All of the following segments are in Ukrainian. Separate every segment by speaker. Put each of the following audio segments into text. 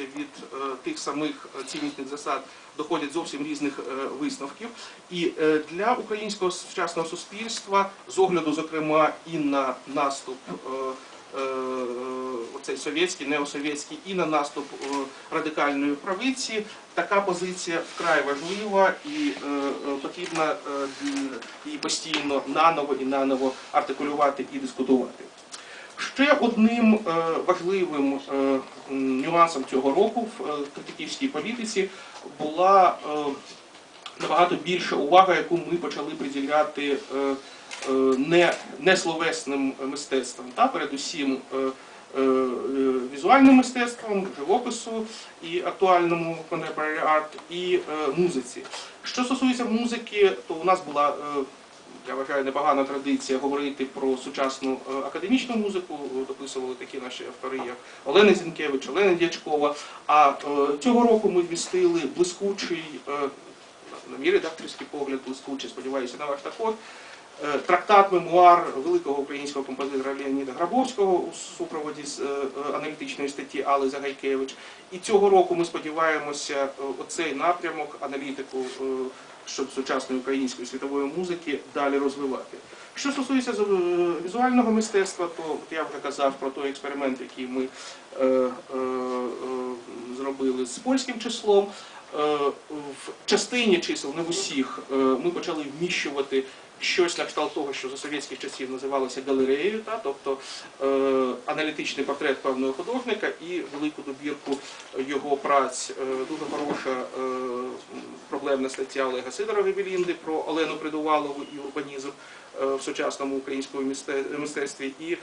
Speaker 1: відмовляються від е, тих самих ціннісних засад, доходять зовсім різних е, висновків. І е, для українського сучасного суспільства, з огляду, зокрема, і на наступ. е, е, Оцей совєтський, неосовєтський і на наступ е, радикальної правиці. Така позиція вкрай важлива і е, е, потрібно е, її постійно наново і наново артикулювати і дискутувати. Ще одним е, важливим е, нюансом цього року в е, критиківській політиці була набагато більша увага, яку ми почали приділяти е, е, не, не словесним мистецтвам, та передусім візуальним мистецтвом, живопису і актуальному contemporary art, і музиці. Що стосується музики, то у нас була я вважаю, непогана традиція говорити про сучасну е, академічну музику. Дописували такі наші автори, як Олена Зінкевич, Олена Дячкова. А е, цього року ми вмістили блискучий, е, на мій редакторський погляд, блискучий, сподіваюся, на ваш також. е, Трактат мемуар великого українського композитора Леоніда Грабовського у супроводі з е, е, аналітичної статті Алли Загайкевич. І цього року ми сподіваємося е, оцей напрямок аналітику е, сучасної української світової музики далі розвивати. Що стосується е, візуального мистецтва, то я вже казав про той експеримент, який ми е, е, е, зробили з польським числом. Е, в частині чисел, не в усіх, е, ми почали вміщувати щось на кшталт того, що за совєтських часів називалося галереєю, та, тобто е, аналітичний портрет певного художника і велику добірку його праць. Дуже хороша проблемна стаття Олега Сидорова Білінди про Олену Придувалову і урбанізм в сучасному українському мистецтві. І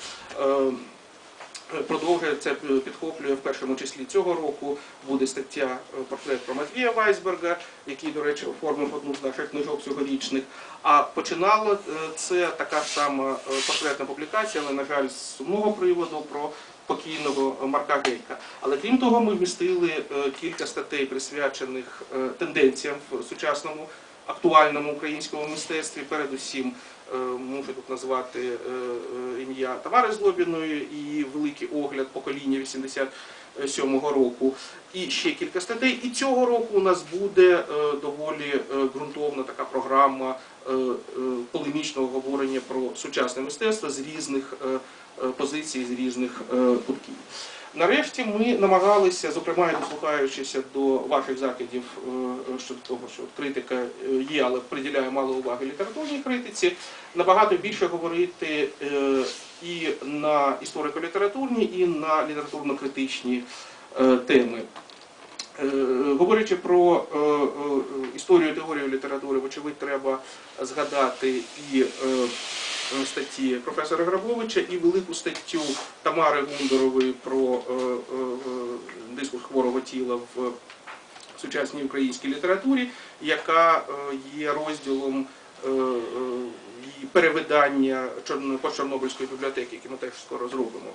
Speaker 1: продовжує це підхоплює в першому числі цього року. Буде стаття е, портрет про Матвія Вайсберга, який, до речі, оформив одну з наших книжок цьогорічних. А починало е, це така сама е, портретна публікація, але, на жаль, з сумного приводу про покійного Марка Гейка. Але крім того, ми вмістили е, кілька статей, присвячених е, тенденціям в сучасному актуальному українському мистецтві. Передусім е, можу тут назвати е, е, ім'я Тамари Злобіної і великий огляд покоління 87-го року. І ще кілька статей. І цього року у нас буде е, доволі е, ґрунтовна така програма е, е, полемічного говорення про сучасне мистецтво з різних е, е, позицій, з різних е, кутків. Нарешті ми намагалися, зокрема, дослухаючися до ваших закидів е, щодо того, що критика е, є, але приділяє мало уваги літературній критиці, набагато більше говорити е, і на історико-літературні, і на літературно-критичні е, теми. Е, Говорячи про е, е, історію і теорію літератури, вочевидь, треба згадати і е, е, статті професора Грабовича, і велику статтю Тамари Гундорової про е, е, е, дискурс хворого тіла в сучасній українській літературі, яка е, є розділом е, е, перевидання Чорно- постчорнобильської бібліотеки, які ми теж скоро зробимо.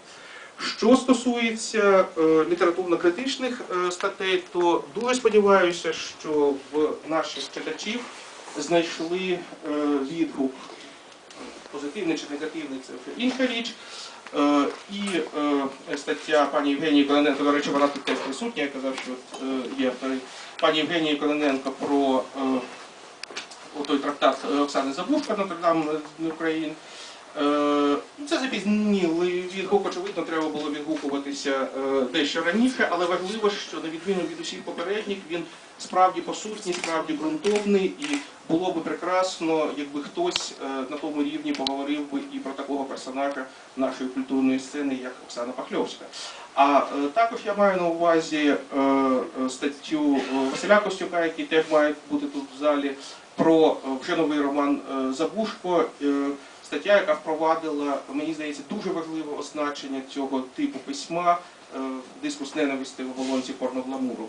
Speaker 1: Що стосується е, літературно-критичних е, статей, то дуже сподіваюся, що в наших читачів знайшли е, відгук позитивний чи негативний, це вже інша річ. Е, І е, стаття пані Євгенії Колененко, до речі, вона тут теж присутня, я казав, що е, є автори пані Євгенії Колененко про той трактат Оксани Забушка Нотр-Дам України. Е, Це запізнілий відгук, очевидно, треба було відгукуватися е, дещо раніше, але важливо, що на відміну від усіх попередніх, він справді посутній, справді ґрунтовний, і було би прекрасно, якби хтось е, на тому рівні поговорив би і про такого персонажа нашої культурної сцени, як Оксана Пахльовська. А також я маю на увазі статтю Василя Костюка, який теж має бути тут в залі, про вже новий роман Забушко. Стаття, яка впровадила, мені здається, дуже важливе означення цього типу письма е, дискус ненависти в оболонці порногламуру.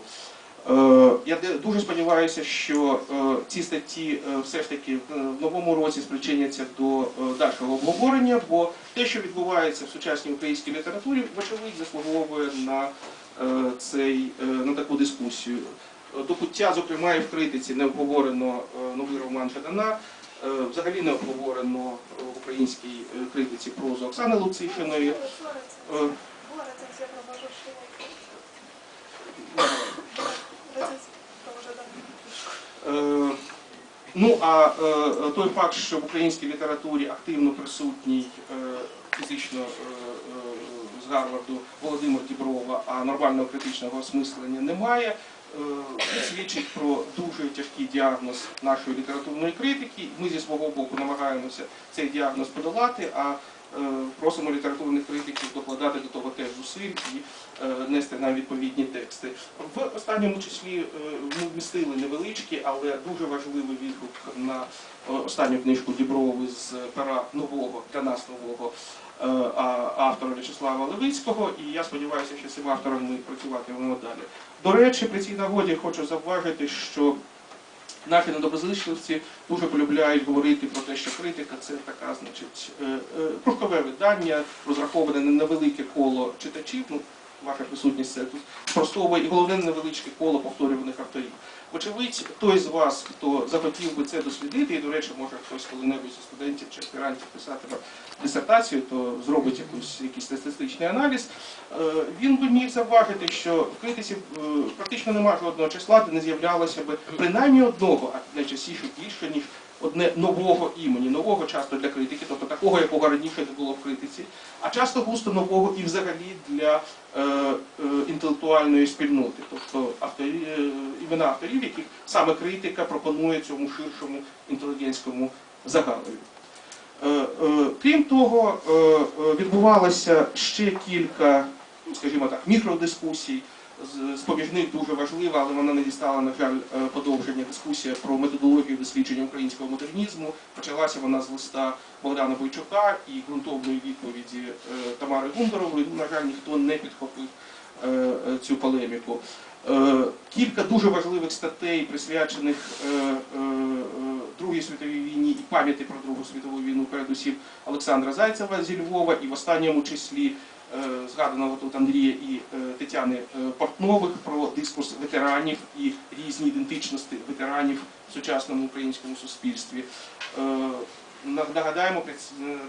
Speaker 1: Е, Я дуже сподіваюся, що е, ці статті все ж таки в новому році спричиняться до дальшого обговорення, бо те, що відбувається в сучасній українській літературі, вочевидь заслуговує на, цей, на таку дискусію. До пуття, зокрема, і в критиці не обговорено новий роман Жадана, е, Е, взагалі не обговорено в українській е, критиці прозу Оксани Луцишиної. Е, ну а той факт, що в українській літературі активно присутній фізично з Гарварду Володимир Діброва, а нормального критичного осмислення немає свідчить про дуже тяжкий діагноз нашої літературної критики. Ми зі свого боку намагаємося цей діагноз подолати, а е, просимо літературних критиків докладати до того теж зусиль і е, нести нам відповідні тексти. В останньому числі е, ми вмістили невеличкі, але дуже важливий відгук на е, останню книжку Діброви з пера нового для нас нового е, автора В'ячеслава Левицького. І я сподіваюся, що цим автором ми працюватимемо далі. До речі, при цій нагоді хочу завважити, що Наші недоброзичливці дуже полюбляють говорити про те, що критика це така, значить, е, е, кружкове видання, розраховане на невелике коло читачів. Ну, ваша присутність це спростовує і головне невеличке коло повторюваних авторів. Вочевидь, той з вас, хто захотів би це дослідити, і, до речі, може хтось коли-небудь зі студентів чи аспірантів писатиме дисертацію, то зробить якусь, якийсь статистичний аналіз, е, він би міг завважити, що в критиці е, практично немає жодного числа, де не з'являлося би принаймні одного, а найчастіше більше, ніж одне нового імені, нового часто для критики, тобто такого, якого раніше не було в критиці, а часто густо нового і взагалі для е, е, інтелектуальної спільноти, тобто авторі, е, імена авторів, яких саме критика пропонує цьому ширшому інтелігентському загалові. Е, е, Крім того, е, е, відбувалося ще кілька, ну, скажімо так, мікродискусій. З- них дуже важлива, але вона не дістала, на жаль, е, подовження дискусія про методологію дослідження українського модернізму. Почалася вона з листа Богдана Бойчука і ґрунтовної відповіді е, Тамари Гундарової. Ну, На жаль, ніхто не підхопив е, цю полеміку. Кілька дуже важливих статей, присвячених Другій світовій війні і пам'яті про Другу світову війну, передусім Олександра Зайцева зі Львова, і в останньому числі згаданого тут Андрія і е, Тетяни е, Портнових про дискурс ветеранів і різні ідентичності ветеранів в сучасному українському суспільстві. Е, Нагадаємо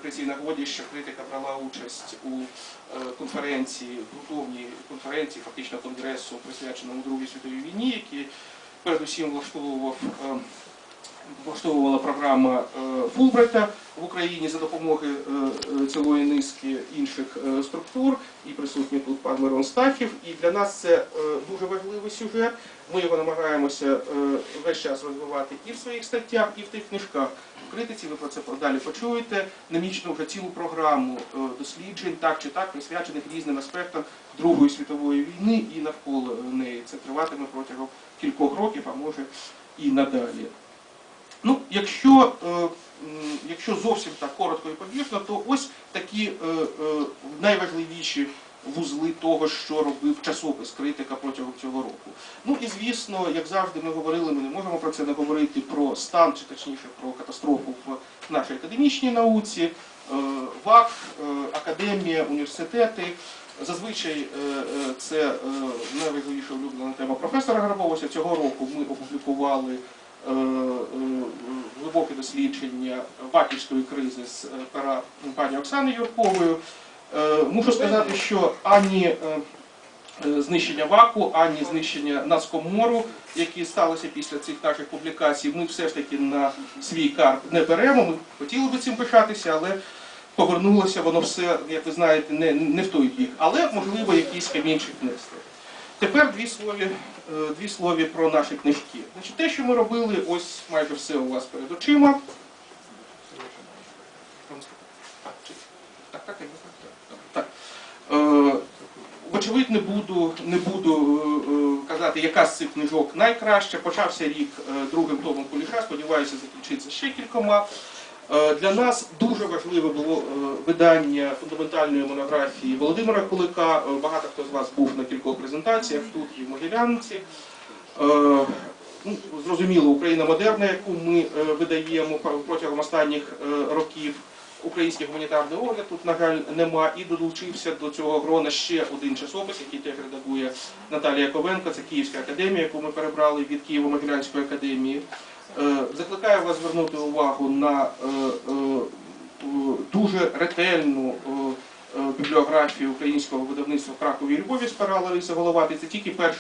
Speaker 1: при цій нагоді, що критика брала участь у е, конференції, ґрунтовній конференції, фактично конгресу, присвяченому Другій світовій війні, які передусім влаштовував е, влаштовувала програма е, Фулбрайта в Україні за допомогою е, е, цілої низки інших структур, і присутній тут пан Мирон Стахів. І для нас це дуже важливий сюжет. Ми його намагаємося весь час розвивати і в своїх статтях, і в тих книжках. В критиці ви про це далі почуєте. Намічено вже цілу програму досліджень, так чи так, присвячених різним аспектам Другої світової війни і навколо неї. Це триватиме протягом кількох років, а може і надалі. Ну, якщо, е, якщо зовсім так коротко і побіжно, то ось такі е, е, найважливіші вузли того, що робив часопис критика протягом цього року. Ну і звісно, як завжди ми говорили, ми не можемо про це не говорити про стан, чи точніше про катастрофу в нашій академічній науці, ВАК, академія, університети. Зазвичай це найважливіша улюблена тема професора Грабовича. Цього року ми опублікували глибоке дослідження ваківської кризи з е, пера пані Оксани Юрковою. Е, Мушу сказати, що ані е, е, знищення ВАКу, ані знищення Нацкомору, які сталися після цих наших публікацій, ми все ж таки на свій карп не беремо. Ми хотіли би цим пишатися, але повернулося воно все, як ви знаєте, не, не в той бік. Але можливо якийсь камінчик нести. Тепер дві слові, е, дві слові про наші книжки. Значить, те, що ми робили, ось майже все у вас перед очима. Так, так, так, так. Е, Вочевидь, не буду, не буду е, е, казати, яка з цих книжок найкраща. Почався рік е, другим томом Куліша, сподіваюся, закінчиться ще кількома. Е, Для нас дуже важливе було е, видання фундаментальної монографії Володимира Кулика. Е, Багато хто з вас був на кількох презентаціях тут і в Могилянці. Ну, Зрозуміло, Україна модерна, яку ми видаємо протягом останніх років. Український гуманітарний огляд тут, на жаль, нема. І долучився до цього грона ще один часопис, який теж редагує Наталія Ковенко. Це Київська академія, яку ми перебрали від Києво-Могилянської академії. Е, Закликаю вас звернути увагу на е, е, дуже ретельну бібліографію українського видавництва Кракові Львові з Лариса Головати. Це тільки перший